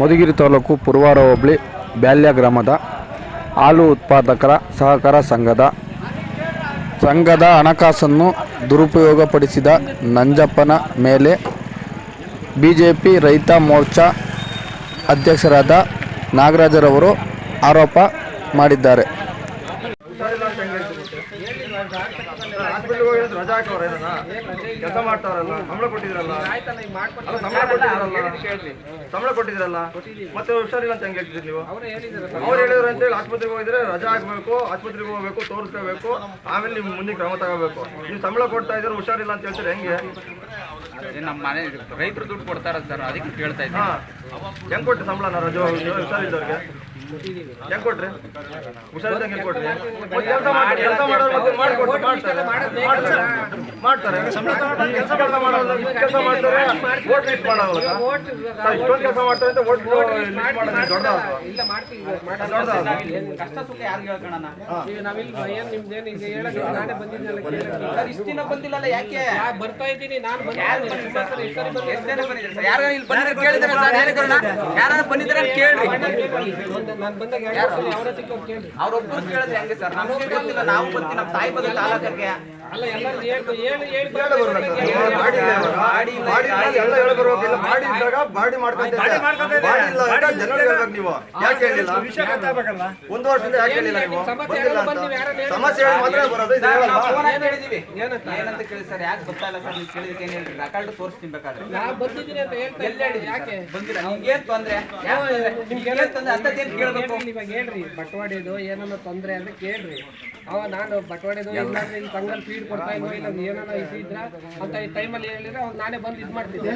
ಮಧುಗಿರಿ ತಾಲೂಕು ಪುರವಾರ ಹೋಬಳಿ ಬ್ಯಾಲ್ಯ ಗ್ರಾಮದ ಹಾಲು ಉತ್ಪಾದಕರ ಸಹಕಾರ ಸಂಘದ ಸಂಘದ ಹಣಕಾಸನ್ನು ದುರುಪಯೋಗಪಡಿಸಿದ ನಂಜಪ್ಪನ ಮೇಲೆ ಬಿಜೆಪಿ ರೈತ ಮೋರ್ಚಾ ಅಧ್ಯಕ್ಷರಾದ ನಾಗರಾಜರವರು ಆರೋಪ ಮಾಡಿದ್ದಾರೆ ಹಾಸ್ಪಿಟಲ್ಗೆ ಹೋಗಿ ರಜಾ ಹಾಕವ್ರ ಏನ ಕೆಲಸ ಮಾಡ್ತಾರಲ್ಲ ಸಂಬಳ ಕೊಟ್ಟಿದ್ರಲ್ಲ? ಸಂಬಳ ಕೊಟ್ಟಿದ್ರಲ್ಲ? ಸಂಬಳ ಕೊಟ್ಟಿದ್ರಲ್ಲ? ಮತ್ತೆ ಹುಷಾರಿಲ್ಲ ಅಂತ ಹೆಂಗ್ ಹೇಳ್ತಿದ್ರಿ ನೀವು? ಅವ್ರು ಹೇಳಿದ್ರು ಅಂತ ಹೇಳಿ ಆಸ್ಪತ್ರೆಗೆ ಹೋಗಿದ್ರೆ ರಜಾ ಹಾಕ್ಬೇಕು ಆಸ್ಪತ್ರೆಗೆ ಹೋಗ್ಬೇಕು ತೋರಿಸ್ಕೋಬೇಕು ಆಮೇಲೆ ನೀವು ಮುಂದೆ ಕ್ರಮ ತಗೋಬೇಕು. ನೀವು ಸಂಬಳ ಕೊಡ್ತಾ ಇದ್ರೆ ಹುಷಾರಿಲ್ಲ ಅಂತ ಹೇಳ್ತಾರೆ ಹೆಂಗೆ? ನಮ್ಮ ಮನೆ ರೈತರು ದುಡ್ಡು ಕೊಡ್ತಾರ ಸರ್ ಅದಕ್ಕೆ ಕೇಳ್ತಾ ಇದ್ದೀನಿ. ಹೆಂಗ್ ಕೊಟ್ಟೆ ಸಂಬಳ ರಜಾ? ಹುಷಾರಿದ್ದವ್ರಿಗೆ? ಹೆಂಗ್ ಕೊಟ್ರಿ? ಹುಷಾರಿದ್ದಂಗೆ ಹೆಂಗ್ ಕೊಟ್ರಿ? ಕೆಲಸ ಮಾಡಿ ಕೆಲಸ ಮಾಡ್ಕೊಟ್ಟು ಮಾಡ್ತಾರೆ. ಮಾಡ್ತಾರೆ. ಕೆಲಸ ಕೆಲಸ ಮಾಡೋದು ಕೆಲಸ ಮಾಡ್ತಾರೆ. ಓಟ್ ಲಿಸ್ಟ್ ಮಾಡೋಲ್ಲ ಇಷ್ಟೊಂದು ಕೆಲಸ ಮಾಡ್ತಾರೆ ಅಂತ ಓಟ್ ಕಷ್ಟ ಸುಖ ಯಾರು ಹೇಳ್ಕೊಳಣ ನಾವಿಲ್ವಾ ಏನ್ ನಿಮ್ದೇನ್ ಈಗ ಹೇಳಕ್ ನಾನೇ ಬಂದಿದ್ನಲ್ಲ ಕೇಳಕ್ಕೆ. ಸರ್ ಇಷ್ಟು ದಿನ ಬಂದಿಲ್ಲಲ್ಲ ಯಾಕೆ? ಯಾ, ಬರ್ತಾ ಇದ್ದೀನಿ. ನಾನು ಬಂದಿದ್ದೀನಿ? ಯಾರು ಇಲ್ಲಿ ಬಂದಿದ್ದಾರೆ ಕೇಳಿದಾರೆ ಸರ್ ಯಾರು ಬಂದಿದ್ದಾರೆ ಕೇಳ್ರಿ? ನಾನು ಬಂದಾಗ ಅವ್ರ ಕೇಳಿ. ಅವ್ರೊಬ್ಬರು ಕೇಳಿದ್ರೆ ಹೆಂಗೆ ಸರ್? ನಮ್ಗೆ ಗೊತ್ತಿಲ್ಲ. ನಾವು ಬರ್ತೀವಿ ನಮ್ಮ ತಾಯಿ ಬಂದ ತಾಲೂಕಕ್ಕೆ ಅಲ್ಲ ಎಲ್ಲರೂ ಹೇಳಿ ಹೇಳಿ ಹೇಳಿ ಹೇಳಿ ಮಾಡಿ ಇಲ್ಲ ಮಾಡಿ ಎಲ್ಲ ಹೇಳಿ ಬರ್ಬೇಕು ಇಲ್ಲ. ಮಾಡಿ ಇದ್ದಾಗ ಬಾಡಿ ಮಾಡ್ಕೊಂತ ಬಾಡಿ ಇಲ್ಲ ಅಂತ ಜನರಿಗೆ ಹೇಳ್ಬೇಕು ನೀವು? ಯಾಕೆ ಹೇಳಿಲ್ಲ? ಒಂದು ವರ್ಷದಿಂದ ಯಾಕೆ ಹೇಳಿಲ್ಲ ನೀವು? ಬಂದಿಲ್ಲ ಅಂತ ಸಮಸ್ಯೆ ಹೇಳಿ ಮಾತ್ರ ಬರೋದು ಇದು ಹೇಳಲ್ಲ ನಾವು ಫೋನ್ ಹಾಕಿ ಹೇಳಿದೀವಿ. ಏನಂತ? ಏನಂತ ಕೇಳಿ ಸರ್ ಯಾಕೆ ಗೊತ್ತಾ ಇಲ್ಲ ಸರ್ ನೀವು ಕೇಳಿದಕ್ಕೆ ಏನ್ ಹೇಳ್ರಿ? ರೆಕಾರ್ಡ್ ತೋರಿಸ್ತೀನಿ ಬೇಕಾದ್ರೆ. ಬಂದಿದ್ದೀನಿ ಅಂತ ಹೇಳ್ತಾ ಎಲ್ಲಿ ಯಾಕೆ? ಬಂದಿಲ್ಲ. ಏನು ತೊಂದ್ರೆ? ಕೇಳ್ಬೇಕು? ಇವಾಗ ಹೇಳ್ರಿ ಬಟವಾಡೆದು ಏನನ್ನ ತೊಂದ್ರೆ ಅಂತ ಕೇಳ್ರಿ. ಅವ ನಾನು ಬಟವಾಡೆದು ಇಲ್ಲಾಂದ್ರೆ ಇಲ್ಲಿ ತಂಗಲ್ ಫೀಡ್ ಕೊಡ್ತಾ ಇಲ್ವೋ ಇಲ್ಲ ಏನಾನ ಇದ್ರ ಅಂತ ಈ ಟೈಮಲ್ಲಿ ಹೇಳಿದ್ರೆ ಅವ್ನು ನಾನೇ ಬಂದು ಇದು ಮಾಡ್ತಿದ್ದೆ.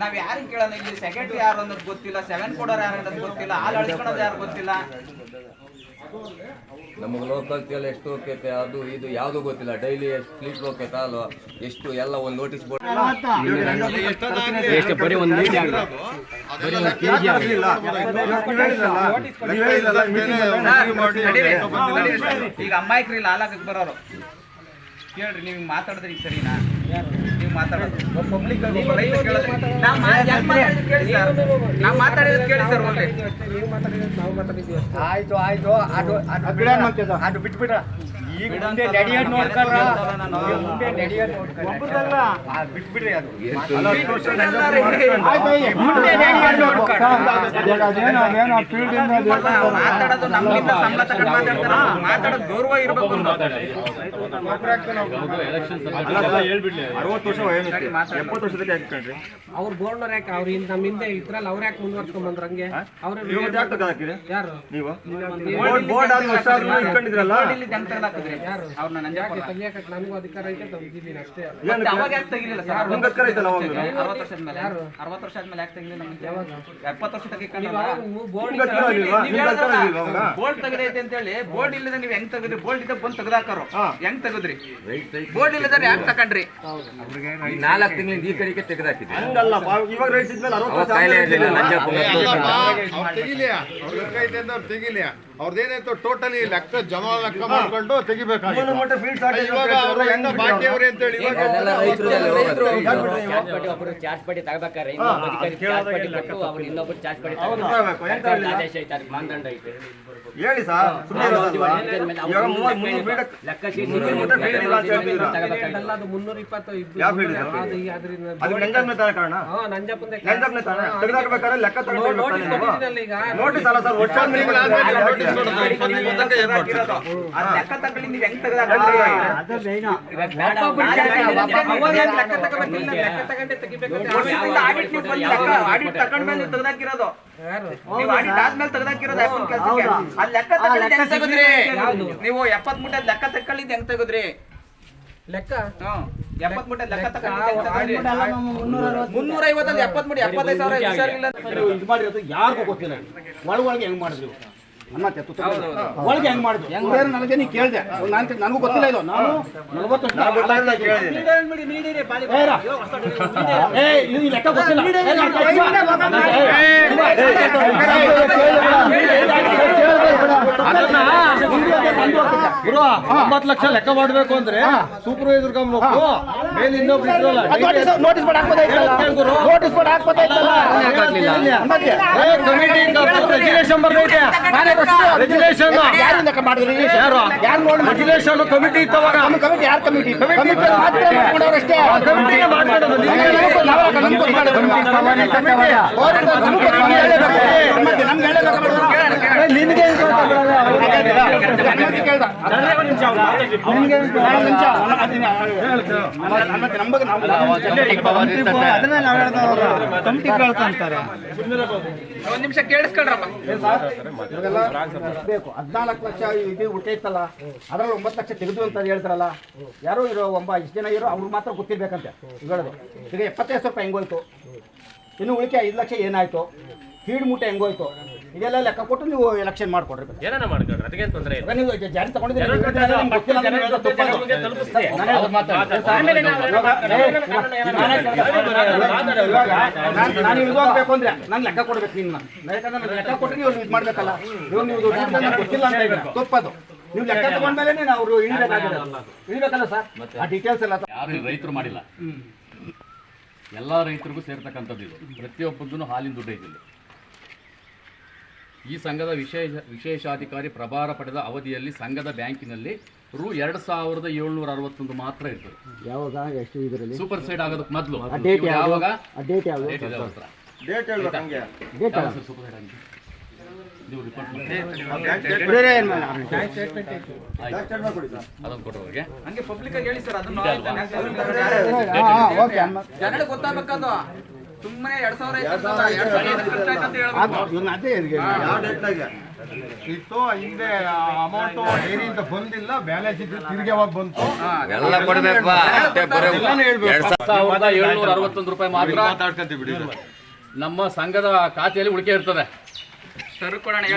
ನಾವ್ ಯಾರಿಗ್ ಕೇಳೋಣ ಇಲ್ಲಿ ಸೆಕ್ರೆಟರಿ ಯಾರು ಅನ್ನೋದು ಗೊತ್ತಿಲ್ಲ ಸೆವೆನ್ ಕೊಡೋರು ಯಾರು ಅನ್ನೋದು ಗೊತ್ತಿಲ್ಲ ಹಾಲು ಅಳಿಸ್ಕೊಳೋದು ಯಾರು ಗೊತ್ತಿಲ್ಲ. ನಮಗೆ ಲೋಕಲ್ ತೇಲ್ ಎಷ್ಟು ಹೋಗ್ತೈತೆ ಅದು ಇದು ಯಾವುದು ಗೊತ್ತಿಲ್ಲ. ಡೈಲಿ ಎಷ್ಟು ಫ್ಲೀಟ್ ಹೋಗ್ತೈತೆ ಅಲ್ವಾ ಎಷ್ಟು ಎಲ್ಲ ಒಂದು ನೋಟಿಸ್ ಬೋರ್ಡ್ ಈಗ ಅಮ್ಮಾಯ್ಕ್ರಿ ಲಾಲಾಗಕ್ಕೆ ಬರೋರು. ಕೇಳ್ರಿ ನೀವು ಮಾತಾಡಿದ್ರಿ ಈಗ ಸರಿನಾ? ಮಾತಾಡೋದು. ಪಬ್ಲಿಕ್ ರೈತ ಕೇಳಿದ್ರೆ ನಾವು ಮಾತಾಡಿದ್ ಕೇಳಿ ಸರ್ ನಾವು ಮಾತಾಡಿರೋದು ಕೇಳಿ ಸರ್ ಒಳ್ಳೆ ನೀವು ಮಾತಾಡಿರೋದು ನಾವು ಮಾತಾಡಿದ್ವಿ ಅಷ್ಟೇ. ಆಯ್ತು ಆಯ್ತು. ಅದು ಅದು ಆಯ್ತು ಮಾತಾಡೋದು ನಮ್ಗಿಂತ ಸಂಬಳ ತಗೊಂಡು ಮಾತಾಡ್ತಾರೆ ಮಾತಾಡೋದು ಗೌರವ ಇರಬೇಕು ಅರವತ್ತು ವರ್ಷ ಅವ್ರು ಯಾಕೆ ಅವ್ರ ಇಲ್ಲಿ ನಮ್ಮ ಹಿಂದೆ ಇದ್ರಲ್ಲ ಅವ್ರು ಯಾಕೆ ಮುಂದುವರ್ಸ್ಕೊಂಡ್ ಬಂದ್ರ ಹಂಗೆ ಅವ್ರ ನೀವು ಯಾಕೆ ತೆಗ್ದು ಹಾಕಿರಿ ಯಾರು ನೀವು ಬೋರ್ಡ್ ಆದ್ರೆ ಆದ ವರ್ಷ ಇಟ್ಕೊಂಡಿದ್ರಲ್ಲ ಇಲ್ಲಿ ಜನ ತಗೊಳಕಿದ್ರಿ ಅವ್ರನ್ನ ನಂಜಪ್ಪ ಯಾಕೆ ತೆಗಿಯಕ್ಕೆ ನನಗೂ ಅಧಿಕಾರ ಐತೆ ತೆಗ್ದಿದ್ದೀನಿ ಅಷ್ಟೇ. ಮತ್ತೆ ಅವಾಗ ಯಾಕೆ ತೆಗಿಲಿಲ್ಲ ಸರ್? ನಿಮ್ಗೆ ಅಧಿಕಾರ ಐತಲ್ಲ ಅವಾಗ ಅರವತ್ತು ವರ್ಷದ ಮೇಲೆ ಅರವತ್ತು ವರ್ಷ ಆದ್ಮೇಲೆ ಯಾಕೆ ತೆಗಿಲಿಲ್ಲ ನಮ್ಗೆ? ಎಪ್ಪತ್ತು ವರ್ಷ ತೆಗಿಕೊಂಡು ಬೋರ್ಡ್ ತೆಗದೈತೆ ಅಂತ ಹೇಳಿ ಬೋರ್ಡ್ ಇಲ್ಲದ ನೀವು ಹೆಂಗ್ ತೆಗದ್ರಿ? ಬೋರ್ಡ್ ಇದ್ದ ಬಂದ್ ತೆಗ್ದಾಕರು ಹೆಂಗ್ ತೆಗದ್ರಿ? ಬೋರ್ಡ್ ಇಲ್ಲದ ಯಾಕೆ ತಕೊಂಡ್ರಿ? ನಾಲ್ಕು ತಿಂಗಳಿಂದ ಈ ಕಡೆಗೆ ತೆಗೆದಾಕಿದೆ ಹಂಗಲ್ಲ ಇವಾಗ ರೈಟ್ ಇದ್ಮೇಲೆ ಅರವತ್ತು ವರ್ಷ ಅವ್ರು ತೆಗಿಲಿಯಾ? ಅವ್ರ ಲೆಕ್ಕ ಐತೆ ಅಂತ ಅವ್ರು ತೆಗಿಲಿಯಾ? ಅವ್ರದ್ದೇನಾಯ್ತು ಟೋಟಲಿ ಲೆಕ್ಕ ಜಮಾ ಲೆಕ್ಕ ಮಾಡ್ಕೊಂಡು ತೆಗಿಬೇಕಾಗಿತ್ತು. ಇವಾಗ ಅವ್ರು ಹೆಂಗ ಬಾಕಿ ಅವ್ರೆ ಇವಾಗ ಒಬ್ರು ಚಾರ್ಜ್ ಪಟ್ಟಿ ತಗೋಬೇಕಾರೆ ಇನ್ನೊಬ್ಬ ಅಧಿಕಾರಿ ಚಾರ್ಜ್ ಪಟ್ಟಿ ಕೊಟ್ಟು ಅವ್ರು ಇನ್ನೊಬ್ರು ಚಾರ್ಜ್ ಪಟ್ಟಿ ತಗೋಬೇಕು, ಎಂತ ತಗೋಬೇಕು ಆದೇಶ ಐತೆ ಅದಕ್ಕೆ ಮಾನದಂಡ ಐತೆ. ಹೇಳಿ ಸರ್ ಇವಾಗ ಮೂವತ್ತು ಮುನ್ನೂರು ಶೀಟ್ ಮುನ್ನೂರು ಮೂಟೆ ಫೀಲ್ಡ್ ಇಲ್ಲ ಅಂತ ಹೇಳ್ತಿದ್ದೀರಾ? ಅದು ನಂಜಪ್ಪನ ಕಾರಣ. ತೆಗೆದಾಕ್ಬೇಕಾದ್ರೆ ಲೆಕ್ಕ ನೋಟಿಸ್ ಕೊಟ್ಟಿದ್ದೀನಲ್ಲ ಈಗ. ನೋಟಿಸ್ ಅಲ್ಲ ಸರ್ ವರ್ಷ ಲೆಕ್ಕ ತಗೊಳ್ಳಿ ನೀವು ಹೆಂಗ್ ತೆಗ್ದಾಕ್ರಿ ಆಡಿಟ್ ತಗೊಂಡ್ಮೇಲೆ ತೆಗ್ದಾಕಿರೋದು ನೀವು ಆಡಿಟ್ ಆದ್ಮೇಲೆ ತೆಗ್ದಾಕಿರೋದು ಅಪ್ಪನ ಕೆಲ್ಸಕ್ಕೆ ಅಲ್ಲಿ. ಲೆಕ್ಕ ತಗೊಂಡಿದ್ದು ಹೆಂಗ್ ತೆಗದ್ರಿ? ನೀವು ಎಪ್ಪತ್ ಮೂಟೆ ಲೆಕ್ಕ ತಕ್ಕೊಳ್ಳಿದ್ದು ಹೆಂಗ್ ತೆಗದ್ರಿ? ಲೆಕ್ಕ? ಹ್ಮ್ ಎಪ್ಪತ್ ಮೂಟೆ ಲೆಕ್ಕ ತಗೊಂಡಿದ್ದು ಮುನ್ನೂರ ಐವತ್ತಲ್ಲಿ ಎಪ್ಪತ್ ಮೂಟೆ ಎಪ್ಪತ್ತೈದು ಸಾವಿರ ಹುಷಾರಿಲ್ಲ ಇದು ಮಾಡಿರೋದು ಯಾರಿಗೂ ಗೊತ್ತಿಲ್ಲ. ಹೆಂಗ್ ಮಾಡಿದ್ರು? ಅನ್ನ ತೆತ್ತು ತೆಗ್ದು. ಒಳಗೆ ಹೆಂಗ್ ಮಾಡಿದ್ರು? ನನಗೆ ನೀ ಕೇಳಿದೆ. ನಾನು ನನಗೂ ಗೊತ್ತಿಲ್ಲ ಇದು. ನಾನು ನಲವತ್ತು ಲೆಕ್ಕ ಗೊತ್ತಿಲ್ಲ. Peraí, peraí, peraí. ಒಂಬತ್ತು ಲಕ್ಷ ಲೆಕ್ಕ ಮಾಡ್ಬೇಕು ಅಂದ್ರೆ ಸೂಪರ್ವೈಸರ್ ಗಮನ ಅದು ನೋಟಿಸ್ ನೋಟಿಸ್ ಬೋರ್ಡ್ ಹಾಕ್ಬೋದಾಯ್ತಲ್ಲ ನೋಟಿಸ್ ಬೋರ್ಡ್ ಹಾಕ್ಬೋದಾಯ್ತಲ್ಲ ಮತ್ತೆ? ಯಾರಿಂದ ಮಾಡಿದ್ರಿ ಯಾರು? ಯಾರು ನೋಡಿ ಕಮಿಟಿ ಇತ್ತವಾಗ. ನಮ್ಮ ಕಮಿಟಿ ಯಾರು ಕಮಿಟಿ ಕಮಿಟಿ ಮಾತ್ರ ಮಾಡ್ಕೊಂಡವ್ರಷ್ಟೇ ನಿನ್ಗೆ ಒಂದ್ ನಿಮಿಷ ಕೇಳಿಸ್ಕೊಳ್ರಪ್ಪ ಬೇಕು. ಹದಿನಾಲ್ಕು ಲಕ್ಷ ಇದು ಹುಟ್ಟೈತಲ್ಲ ಅದ್ರಲ್ಲಿ ಒಂಬತ್ತು ಲಕ್ಷ ತೆಗೆದು ಅಂತ ಹೇಳ್ತಾರಲ್ಲ ಯಾರೋ ಇರೋ ಒಂಬ ಇಷ್ಟು ಜನ ಇರೋ ಅವ್ರು ಮಾತ್ರ ಗೊತ್ತಿರ್ಬೇಕಂತೆ. ಹೇಳೋದು ಈಗ ಎಪ್ಪತ್ತೈದು ಸಾವಿರ ರೂಪಾಯಿ ಹೆಂಗೋಯ್ತು ಇನ್ನು ಉಳಿಕೆ ಐದು ಲಕ್ಷ ಏನಾಯ್ತು? ಫೀಡ್ ಮೂಟೆ ಹೆಂಗೋಯ್ತು ಇದೆಲ್ಲ ಲೆಕ್ಕ ಕೊಟ್ಟು ನೀವು ಎಲೆಕ್ಷನ್ ಮಾಡ್ಕೊಡ್ರಿ ಏನಾನ ಮಾಡ್ಕೊಳ್ರಿ ಅದಕ್ಕೇನ್ ತೊಂದ್ರೆ ಇಲ್ಲ. ನೀವು ಜಾರಿ ತಗೊಂಡಿದ್ದೀರಿ? ನಿಮ್ಗೆ ಗೊತ್ತಿಲ್ಲ ಅಂದ್ರೆ ನೀವು ಹೇಳೋದು ತಪ್ಪದು. ನಾನೇ ಅದು ಮಾತಾಡ್ತೀನಿ. ಇವಾಗ ನಾನು- ನಾನು ಇಲ್ಲಿಗೆ ಹೋಗ್ಬೇಕು ಅಂದ್ರೆ ನಾನು ಲೆಕ್ಕ ಕೊಡ್ಬೇಕು ನಿನ್ನ ಯಾಕಂದ್ರೆ ನಾನು ಲೆಕ್ಕ ಕೊಟ್ಟು ನೀವು ಇದು ಮಾಡ್ಬೇಕಲ್ಲ. ಇವಾಗ ನೀವು ದುಡ್ಡು ನನಗೆ ಗೊತ್ತಿಲ್ಲ ಅಂತ. ತಪ್ಪದು. ನೀವು ಲೆಕ್ಕ ತಗೊಂಡ್ಮೇಲೆ ಅವರು ಇಳಿಬೇಕಾಗಿರೋದು. ಇಳಿಬೇಕಲ್ಲ ಸರ್? ಆ ಡೀಟೇಲ್ಸ್ ಎಲ್ಲ ಯಾರು ರೈತರು ಮಾಡಿಲ್ಲ. ಎಲ್ಲ ರೈತರಿಗೂ ಸೇರ್ತಕ್ಕಂಥದ್ದು ಇದು. ಪ್ರತಿಯೊಬ್ಬದ್ದು ಹಾಲಿನ ದುಡ್ಡು ಐತಿ ಇಲ್ಲಿ ಈ ಸಂಘದ ವಿಶೇಷ ವಿಶೇಷಾಧಿಕಾರಿ ಪ್ರಭಾರ ಪಡೆದ ಅವಧಿಯಲ್ಲಿ ಸಂಘದ ಬ್ಯಾಂಕಿನಲ್ಲಿ ರು ಎರಡು ಸಾವಿರದ ಏಳ್ನೂರ ಅರವತ್ತೊಂದು ಮಾತ್ರ ಇತ್ತು ಯಾವಾಗ? ಎಷ್ಟು ಇದರಲ್ಲಿ? ಸೂಪರ್ ಸೈಡ್ ಆಗೋದಕ್ಕೆ ಮೊದಲು. ಡೇಟ್ ಯಾವಾಗ? ಡೇಟ್ ಯಾವುದು? Date ಇದೆ ಹತ್ರ. ಡೇಟ್ ಹೇಳ್ಬೇಕು ಹಂಗೆ. ಡೇಟ್ ಯಾವಾಗ ಸರ್ super side ಆಗಿದೆ? ನೀವು ರಿಪೋರ್ಟ್ ಅವ್ರಿಗೆ ಹಂಗೆ ಪಬ್ಲಿಕ್ ಆಗಿ ಹೇಳಿ ಸರ್ ಅದನ್ನ ಓಕೆ. ಜನಗಳಿಗೆ ಗೊತ್ತಾಗಬೇಕದು. ಸುಮ್ಮನೆ ಎರಡ್ ಸಾವಿರ ಐತೆ ಎರಡ್ ಸಾವಿರ ಏನಕ್ಕೆ ಖರ್ಚಾಯ್ತು ಅಂತ ಹೇಳ್ಬೇಕು. ಅದೇ ಯಾವ ಡೇಟ್ನಾಗೆ ಇತ್ತು ಹಿಂದೆ ಅಮೌಂಟ್ ಡೈರಿಯಿಂದ ಬಂದಿಲ್ಲ ಬ್ಯಾಲೆನ್ಸ್ ಇದ್ದು ತಿರುಗಿ ಯಾವಾಗ ಬಂತು? ಎಲ್ಲ ಕೊಡ್ಬೇಕು. ಸಾವಿರದ ಏಳ್ನೂರ ಅರವತ್ತೊಂದು ರೂಪಾಯಿ ಮಾತ್ರ. ಬಿಡಿ ನಮ್ಮ ಸಂಘದ ಖಾತೆಯಲ್ಲಿ ಉಳಿಕೆ ಇರ್ತದೆ.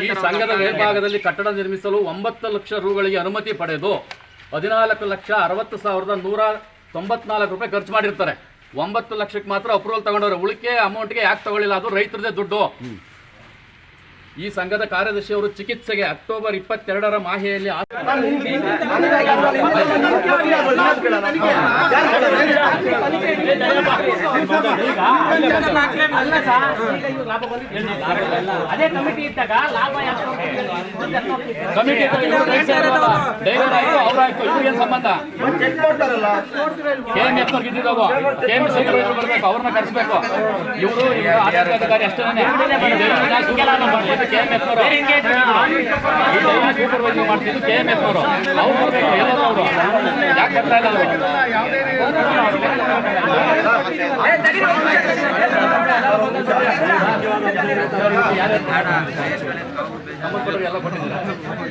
ಈ ಸಂಘದ ಮೇಲ್ಭಾಗದಲ್ಲಿ ಕಟ್ಟಡ ನಿರ್ಮಿಸಲು ಒಂಬತ್ತು ಲಕ್ಷ ರೂಗಳಿಗೆ ಅನುಮತಿ ಪಡೆದು ಹದಿನಾಲ್ಕು ಲಕ್ಷ ಅರವತ್ತು ಸಾವಿರದ ನೂರ ತೊಂಬತ್ನಾಲ್ಕು ರೂಪಾಯಿ ಖರ್ಚು ಮಾಡಿರ್ತಾರೆ. ಒಂಬತ್ತು ಲಕ್ಷಕ್ಕೆ ಮಾತ್ರ ಅಪ್ರೂವಲ್ ತಗೊಂಡವ್ರೆ. ಉಳಿಕೆ ಅಮೌಂಟ್ಗೆ ಯಾಕೆ ತಗೊಳ್ಳಿಲ್ಲ? ಅದು ರೈತರದೇ ದುಡ್ಡು. ಈ ಸಂಘದ ಕಾರ್ಯದರ್ಶಿ ಅವರು ಚಿಕಿತ್ಸೆಗೆ ಅಕ್ಟೋಬರ್ ಇಪ್ಪತ್ತೆರಡರ ಮಾಹೆಯಲ್ಲಿ ಕಮಿಟಿ ಅವ್ರಾಯ್ತು ಇವ್ರಿಗೇನು ಸಂಬಂಧ? ಕೆ ಎಂ ಎಫ್ ಅವ್ರಿಗೆ ಇದ್ದಿದ್ದು ಕೆ ಎಂ ಸೂಪರ್ವೈಸರ್ ಬರಬೇಕು ಅವ್ರನ್ನ ಕರೆಸ್ಬೇಕು. ಇವರು ಅಧಿಕಾರಿ ಅಷ್ಟೇ ಕೆ ಎಂ ಎಫ್ ಅವರು ಸೂಪರ್ವೈಸರ್ ಮಾಡ್ತಿದ್ದು ಕೆ ಎಂ ಎಫ್ ಅವರು ಅವ್ರು ಯಾಕೆ ಬರ್ತಾ ಇಲ್ಲ ಅವರು ಎಲ್ಲ ಕೊಟ್ಟಿದ್ದಾರೆ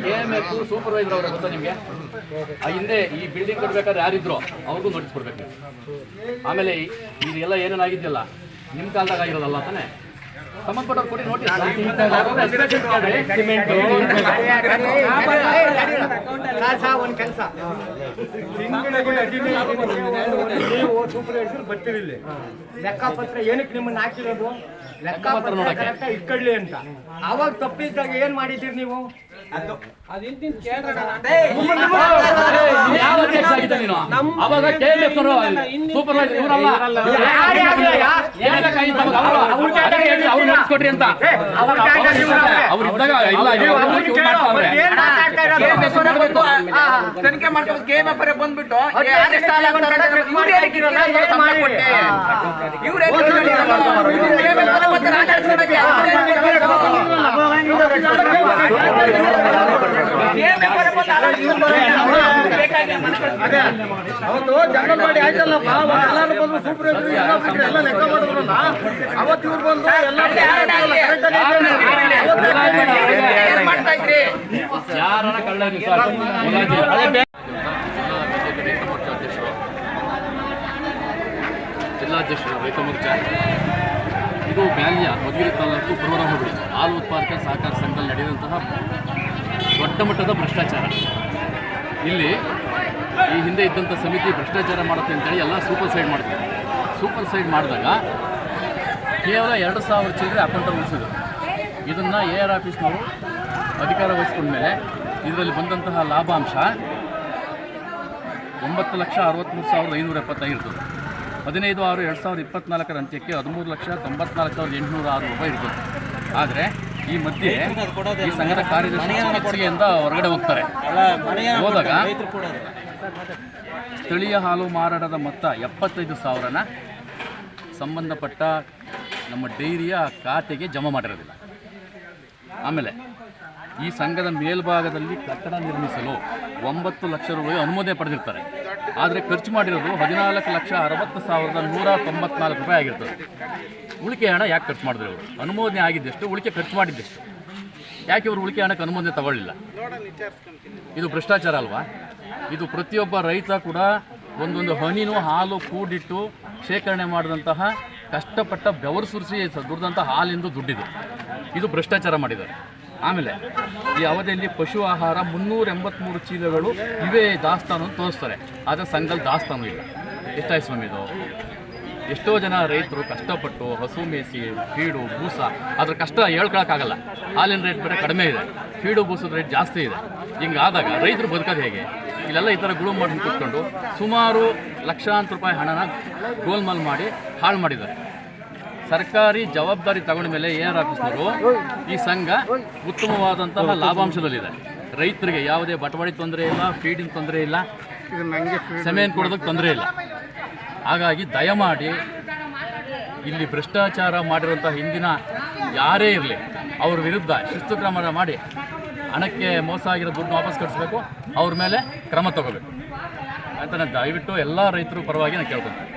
ಕೆ ಎಂ ಎಫ್ ಸೂಪರ್ವೈಸರ್ ಅವರ ಗೊತ್ತಾ ನಿಮಗೆ ಆ ಹಿಂದೆ ಈ ಬಿಲ್ಡಿಂಗ್ ಕೊಡ್ಬೇಕಾದ್ರೆ ಯಾರಿದ್ರು ಅವ್ರಿಗೂ ನೋಟಿಸ್ ಕೊಡ್ಬೇಕು. ಆಮೇಲೆ ಇದೆಲ್ಲ ಏನೇನಾಗಿದ್ದಿಲ್ಲ ನಿಮ್ಮ ಕಾಲದಾಗ ಆಗಿರೋದಲ್ಲ ತಾನೆ ಸಂಬಂಧಪಟ್ಟವ್ರು ಕೊಡಿ ನೋಟಿಸ್ ಒಂದು ಕೆಲಸ. ನೀವು ಸೂಪರ್ವೈಸರ್ ಬರ್ತೀರಿ ಇಲ್ಲಿ. ಲೆಕ್ಕಪತ್ರ ಏನಕ್ಕೆ ನಿಮ್ಮನ್ನ ಹಾಕಿರೋದು? ಲೆಕ್ಕಪತ್ರ ನೋಡಕ್ಕೆ. ಕರೆಕ್ಟ್ ಇಟ್ಕೊಳ್ಳಿ ಅಂತ. ಅವಾಗ ತಪ್ಪಿದ್ದಾಗ ಏನ್ ಮಾಡಿದ್ದೀರಿ ನೀವು? ಯಾವ ಅಧ್ಯಕ್ಷ ಆಗಿದ್ದೆ ನೀನು ಅವಾಗ ಕೆ ಎಂ ಎಫ್ ಸೂಪರ್ವೈಸರ್ ಇವರಲ್ಲ ಏನಾಗಕ್ಕಾಗಿತ್ತು ಅವಾಗ ಅವರು ಅಂತ ಅವ್ರು ಇದ್ದಾಗ ಇಲ್ಲ ಮಾಡ್ತಾವ್ರೆ ತನಿಖೆ ಮಾಡ್ಕೊಂಡು ಗೇಮ್ ಪೇಪರ್ ಎಫ್ ಬಂದ್ಬಿಟ್ಟು. ಅವತ್ತು ಜನರಲ್ ಮಾಡಿ ಆಯ್ತಲ್ಲಪ್ಪ ಎಲ್ಲರೂ ಬಂದು ಸೂಪರ್ ಎಲ್ಲ ಲೆಕ್ಕ ಮಾಡಿದ್ರಲ್ಲ ಅವತ್ತು ಇವ್ರು ಬಂದು ಎಲ್ಲ ಮಾಡ್ತಾ ಇದ್ರಿ ಯಾರನ್ನ ಕಳ್ಳ ಸರ್ ಮುಲಾಜಿ. ಜಿಲ್ಲಾ ಬಿಜೆಪಿ ರೈತ ಮೋರ್ಚಾ ಅಧ್ಯಕ್ಷರು ಜಿಲ್ಲಾಧ್ಯಕ್ಷರು ರೈತ ಮೋರ್ಚಾ ಇದು ಬ್ಯಾಲ್ಯ ಮಧುಗಿರಿ ತಾಲೂಕು ಬರುವ ಹೋಬಳಿ ಹಾಲು ಉತ್ಪಾದಕ ಸಹಕಾರ ಸಂಘದಲ್ಲಿ ನಡೆದಂತಹ ದೊಡ್ಡ ಮಟ್ಟದ ಭ್ರಷ್ಟಾಚಾರ. ಇಲ್ಲಿ ಈ ಹಿಂದೆ ಇದ್ದಂಥ ಸಮಿತಿ ಭ್ರಷ್ಟಾಚಾರ ಮಾಡುತ್ತೆ ಅಂತೇಳಿ ಎಲ್ಲ ಸೂಪರ್ ಸೈಡ್ ಮಾಡ್ತಾರೆ. ಸೂಪರ್ ಸೈಡ್ ಮಾಡಿದಾಗ ಕೇವಲ ಎರಡು ಸಾವಿರ ಚಿಲ್ಲರೆ ಅಕೌಂಟಲ್ಲಿ ಉಳಿಸಿದ್ರು. ಇದನ್ನು ಎ ಆರ್ ಆಫೀಸ್ನವರು ಅಧಿಕಾರ ವಹಿಸ್ಕೊಂಡ್ಮೇಲೆ ಇದರಲ್ಲಿ ಬಂದಂತಹ ಲಾಭಾಂಶ ಒಂಬತ್ತು ಲಕ್ಷ ಅರವತ್ತ್ಮೂರು ಸಾವಿರದ ಐನೂರ ಎಪ್ಪತ್ತೈದು. ಹದಿನೈದು ಆರು ಎರಡು ಸಾವಿರದ ಇಪ್ಪತ್ನಾಲ್ಕರ ಅಂತ್ಯಕ್ಕೆ ಹದಿಮೂರು ಲಕ್ಷ ತೊಂಬತ್ನಾಲ್ಕು ಸಾವಿರದ ಎಂಟುನೂರ ಆರು ರೂಪಾಯಿ ಇರ್ಬೋದು ಆದರೆ ಈ ಮಧ್ಯೆ ಈ ಸಂಘದ ಕಾರ್ಯದರ್ಶಿ ಚಿಕಿತ್ಸೆಯಿಂದ ಹೊರಗಡೆ ಹೋಗ್ತಾರೆ. ಹೋದಾಗ ಸ್ಥಳೀಯ ಹಾಲು ಮಾರಾಟದ ಮೊತ್ತ ಎಪ್ಪತ್ತೈದು ಸಾವಿರನ ಸಂಬಂಧಪಟ್ಟ ನಮ್ಮ ಡೈರಿಯ ಖಾತೆಗೆ ಜಮಾ ಮಾಡಿರೋದಿಲ್ಲ. ಆಮೇಲೆ ಈ ಸಂಘದ ಮೇಲ್ಭಾಗದಲ್ಲಿ ಕಟ್ಟಡ ನಿರ್ಮಿಸಲು ಒಂಬತ್ತು ಲಕ್ಷ ರೂಪಾಯಿ ಅನುಮೋದನೆ ಪಡೆದಿರ್ತಾರೆ. ಆದರೆ ಖರ್ಚು ಮಾಡಿರೋದು ಹದಿನಾಲ್ಕು ಲಕ್ಷ ಅರವತ್ತು ಸಾವಿರದ ನೂರ ತೊಂಬತ್ನಾಲ್ಕು ರೂಪಾಯಿ ಆಗಿರ್ತದೆ. ಉಳಿಕೆ ಹಣ ಯಾಕೆ ಖರ್ಚು ಮಾಡಿದ್ರು ಇವರು? ಅನುಮೋದನೆ ಆಗಿದ್ದೆಷ್ಟು, ಉಳಿಕೆ ಖರ್ಚು ಮಾಡಿದ್ದೆಷ್ಟು. ಯಾಕೆ ಇವರು ಉಳಿಕೆ ಹಣಕ್ಕೆ ಅನುಮೋದನೆ ತಗೊಳ್ಳಿಲ್ಲ? ಇದು ಭ್ರಷ್ಟಾಚಾರ ಅಲ್ವಾ? ಇದು ಪ್ರತಿಯೊಬ್ಬ ರೈತ ಕೂಡ ಒಂದೊಂದು ಹನಿನೂ ಹಾಲು ಕೂಡಿಟ್ಟು ಶೇಖರಣೆ ಮಾಡಿದಂತಹ ಕಷ್ಟಪಟ್ಟ ಬೆವರು ಸುರಿಸಿ ದುಡ್ದಂಥ ಹಾಲಿಂದು ದುಡ್ಡಿದೆ. ಇದು ಭ್ರಷ್ಟಾಚಾರ ಮಾಡಿದ್ದಾರೆ. ಆಮೇಲೆ ಈ ಅವಧಿಯಲ್ಲಿ ಪಶು ಆಹಾರ ಮುನ್ನೂರ ಎಂಬತ್ತ್ಮೂರು ಚೀಲಗಳು ಇವೇ ದಾಸ್ತಾನು ಅಂತ ತೋರಿಸ್ತಾರೆ. ಆದರೆ ಸಂಘದಲ್ಲಿ ದಾಸ್ತಾನು ಇಲ್ಲ. ಎಷ್ಟಾಯ್ತು ಸ್ವಾಮಿ ಇದು? ಎಷ್ಟೋ ಜನ ರೈತರು ಕಷ್ಟಪಟ್ಟು ಹಸು, ಮೇಸಿ, ಫೀಡು, ಬೂಸ ಅದ್ರ ಕಷ್ಟ ಹೇಳ್ಕೊಳಕ್ಕಾಗಲ್ಲ. ಹಾಲಿನ ರೇಟ್ ಬೇರೆ ಕಡಿಮೆ ಇದೆ. ಫೀಡು, ಬೂಸದ ರೇಟ್ ಜಾಸ್ತಿ ಇದೆ. ಹಿಂಗಾದಾಗ ರೈತರು ಬದುಕೋದು ಹೇಗೆ? ಇಲ್ಲೆಲ್ಲ ಈ ಥರ ಗುಳು ಮಾಡಿ ಕೂತ್ಕೊಂಡು ಸುಮಾರು ಲಕ್ಷಾಂತರ ರೂಪಾಯಿ ಹಣನ ಗೋಲ್ಮಾಲ್ ಮಾಡಿ ಹಾಳು ಮಾಡಿದ್ದಾರೆ. ಸರ್ಕಾರಿ ಜವಾಬ್ದಾರಿ ತಗೊಂಡ ಮೇಲೆ ಎ ಆರ್ ಈ ಸಂಘ ಉತ್ತಮವಾದಂತಹ ಲಾಭಾಂಶದಲ್ಲಿದೆ. ರೈತರಿಗೆ ಯಾವುದೇ ಬಟವಾಡಿ ತೊಂದರೆ ಇಲ್ಲ ಫೀಡಿನ ತೊಂದರೆ ಇಲ್ಲ ಸೆಮೆನ್ ಕೊಡೋದಕ್ಕೆ ತೊಂದರೆ ಇಲ್ಲ. ಹಾಗಾಗಿ ದಯಮಾಡಿ ಇಲ್ಲಿ ಭ್ರಷ್ಟಾಚಾರ ಮಾಡಿರುವಂಥ ಹಿಂದಿನ ಯಾರೇ ಇರಲಿ, ಅವ್ರ ವಿರುದ್ಧ ಶಿಸ್ತು ಕ್ರಮ ಮಾಡಿ ಹಣಕ್ಕೆ ಮೋಸ ಆಗಿರೋ ದುಡ್ಡು ವಾಪಸ್ ಕಟ್ಟಿಸ್ಬೇಕು ಅವ್ರ ಮೇಲೆ ಕ್ರಮ ತಗೋಬೇಕು. ಅಂತ ನಾನು ದಯವಿಟ್ಟು ಎಲ್ಲ ರೈತರು ಪರವಾಗಿ ನಾನು ಕೇಳ್ಕೊತೀನಿ